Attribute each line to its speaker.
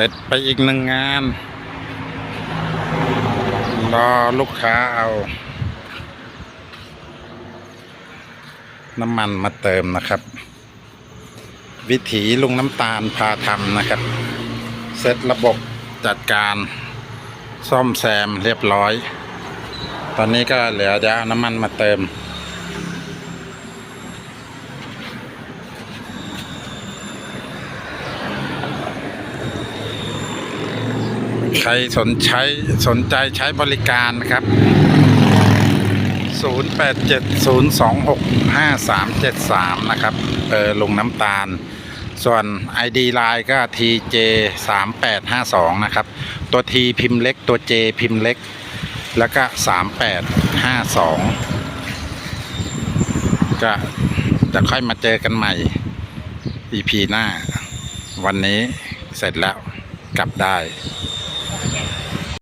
Speaker 1: ร็จไปอีกหนึ่งงาน รอลูกค้าเอา น้ำมันมาเติมนะครับ วิถีลุงน้ำตาลพาทำนะครับเซตระบบจัดการซ่อมแซมเรียบร้อย ตอนนี้ก็เหลือจะเอาน้ำมันมาเติม ใครสนใช้สนใจใช้บริการนะครับ 0870265373 นะครับเออลุงน้ำตาล ส่วน ID Line ก็ TJ 3852 นะครับ ตัว T พิมพ์เล็กตัว J พิมพ์เล็ก แล้วก็ 3852 ก็จะค่อยมาเจอกันใหม่ EP หน้า วันนี้เสร็จแล้วกลับได้ Yeah.